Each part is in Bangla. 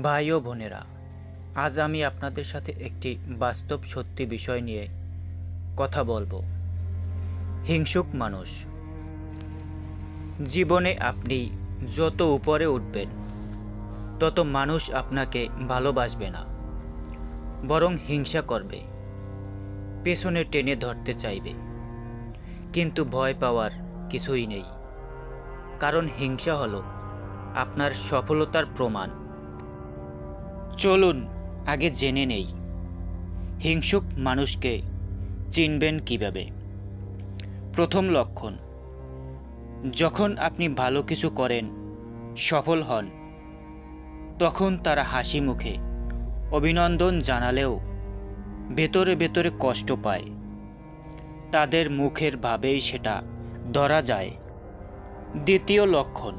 ভাই ও বোনেরা, আজ আমি আপনাদের সাথে একটি বাস্তব সত্যি বিষয় নিয়ে কথা বলব। হিংসুক মানুষ। জীবনে আপনি যত উপরে উঠবেন, তত মানুষ আপনাকে ভালোবাসবে না, বরং হিংসা করবে, পেছনে টেনে ধরতে চাইবে। কিন্তু ভয় পাওয়ার কিছুই নেই, কারণ হিংসা হলো আপনার সফলতার প্রমাণ। চলুন, আগে জেনে নেই। হিংসুক মানুষকে চিনবেন কীভাবে? প্রথম লক্ষণ, যখন আপনি ভালো কিছু করেন, সফল হন, তখন তারা হাসি মুখে অভিনন্দন জানালেও ভেতরে ভেতরে কষ্ট পায়। তাদের মুখের ভাবেই সেটা ধরা যায়। দ্বিতীয় লক্ষণ,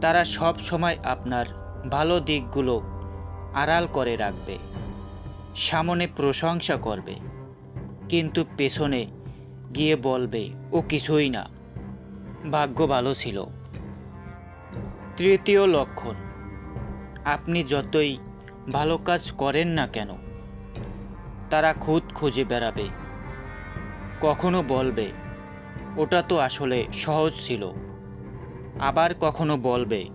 তারা সব সময় আপনার ভালো দিকগুলো আড়াল করে রাখবে, সামনে প্রশংসা করবে, কিন্তু পেছনে গিয়ে বলবে, ও কিছুই না, ভাগ্য ভালো ছিল। তৃতীয় লক্ষণ, আপনি যতই ভালো কাজ করেন না কেন, তারা খুদ খুঁজে বেড়াবে। কখনো বলবে, ওটা তো আসলে সহজ ছিল। আবার কখনো বলবে,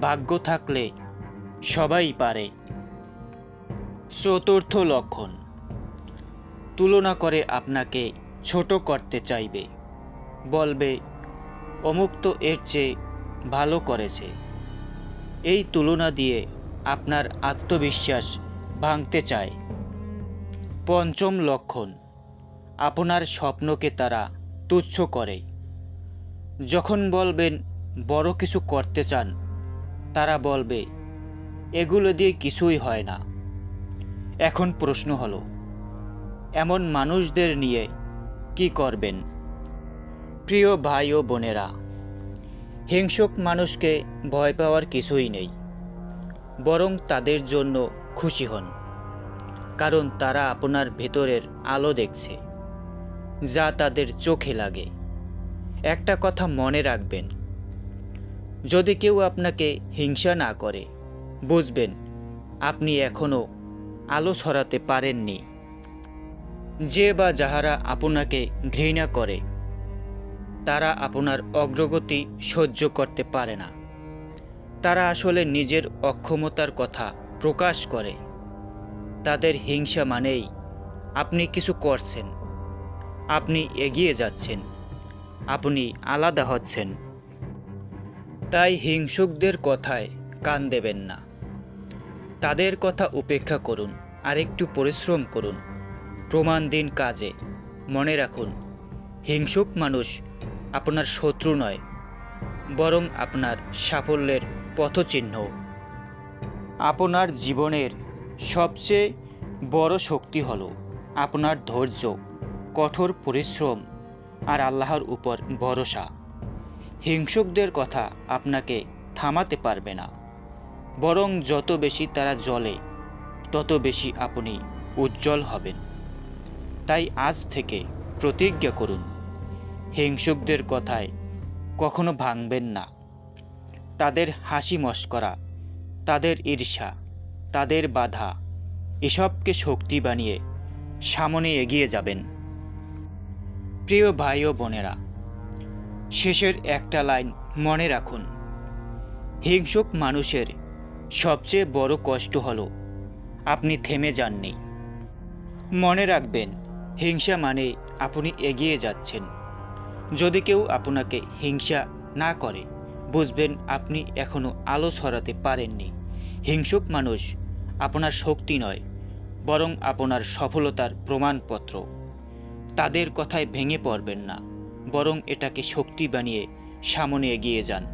ভাগ্য থাকলে সবাই পারে। চতুর্থ লক্ষণ। তুলনা করে আপনাকে ছোট করতে চাইবে। বলবে, অমুক তো এর চেয়ে ভালো করেছে। এই তুলনা দিয়ে আপনার আত্মবিশ্বাস ভাঙতে চায়। পঞ্চম লক্ষণ। আপনার স্বপ্নকে তারা তুচ্ছ করে। যখন বলবেন, বড় কিছু করতে চান, তারা বলবে এগুলো দিয়ে কিছুই হয় না। এখন প্রশ্ন হলো, এমন মানুষদের নিয়ে কি করবেন? প্রিয় ভাই ও বোনেরা, হিংসুক মানুষকে ভয় পাওয়ার কিছুই নেই, বরং তাদের জন্য খুশি হন, কারণ তারা আপনার ভেতরের আলো দেখছে, যা তাদের চোখে লাগে। একটা কথা মনে রাখবেন, যদি কেউ আপনাকে হিংসা না করে বুঝবেন, আপনি এখনও আলো ছড়াতে পারেননি। যে বা যাহারা আপনাকে ঘৃণা করে, তারা আপনার অগ্রগতি সহ্য করতে পারে না। তারা আসলে নিজের অক্ষমতার কথা প্রকাশ করে। তাদের হিংসা মানেই আপনি কিছু করছেন, আপনি এগিয়ে যাচ্ছেন, আপনি আলাদা হচ্ছেন। তাই হিংসুকদের কথায় কান দেবেন না। তাদের কথা উপেক্ষা করুন আর একটু পরিশ্রম করুন। প্রমাণ দিন কাজে। মনে রাখুন, হিংসুক মানুষ আপনার শত্রু নয়, বরং আপনার সাফল্যের পথচিহ্ন। আপনার জীবনের সবচেয়ে বড় শক্তি হল আপনার ধৈর্য, কঠোর পরিশ্রম আর আল্লাহর উপর ভরসা। হিংসুকদের কথা আপনাকে থামাতে পারবে না। বরং যত বেশি তারা জ্বলে, তত বেশি আপনি উজ্জ্বল হবেন। তাই আজ থেকে প্রতিজ্ঞা করুন, হিংসুকদের কথায় কখনো ভাঙবেন না। তাদের হাসি মস্করা, তাদের ঈর্ষা, তাদের বাধা, এসবকে শক্তি বানিয়ে সামনে এগিয়ে যাবেন। প্রিয় ভাই ও বোনেরা, শেষের একটা লাইন মনে রাখুন। হিংসুক মানুষের সবচেয়ে বড় কষ্ট হলো, আপনি থেমে যাননি। মনে রাখবেন, হিংসা মানে আপনি এগিয়ে যাচ্ছেন। যদি কেউ আপনাকে হিংসা না করে, বুঝবেন আপনি এখনও আলো ছড়াতে পারেননি। হিংসুক মানুষ আপনার শক্তি নয়, বরং আপনার সফলতার প্রমাণপত্র। তাদের কথায় ভেঙে পড়বেন না, বরং এটাকে শক্তি বানিয়ে সামনে এগিয়ে যান।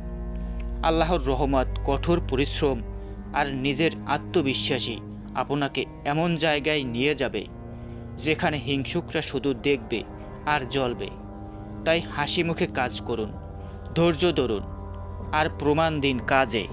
আল্লাহর রহমত, কঠোর পরিশ্রম আর নিজের আত্মবিশ্বাসী আপনাকে এমন জায়গায় নিয়ে যাবে, যেখানে হিংসুকরা শুধু দেখবে আর জ্বলবে। তাই হাসি মুখে কাজ করুন, ধৈর্য ধরুন, আর প্রমাণ দিন কাজে।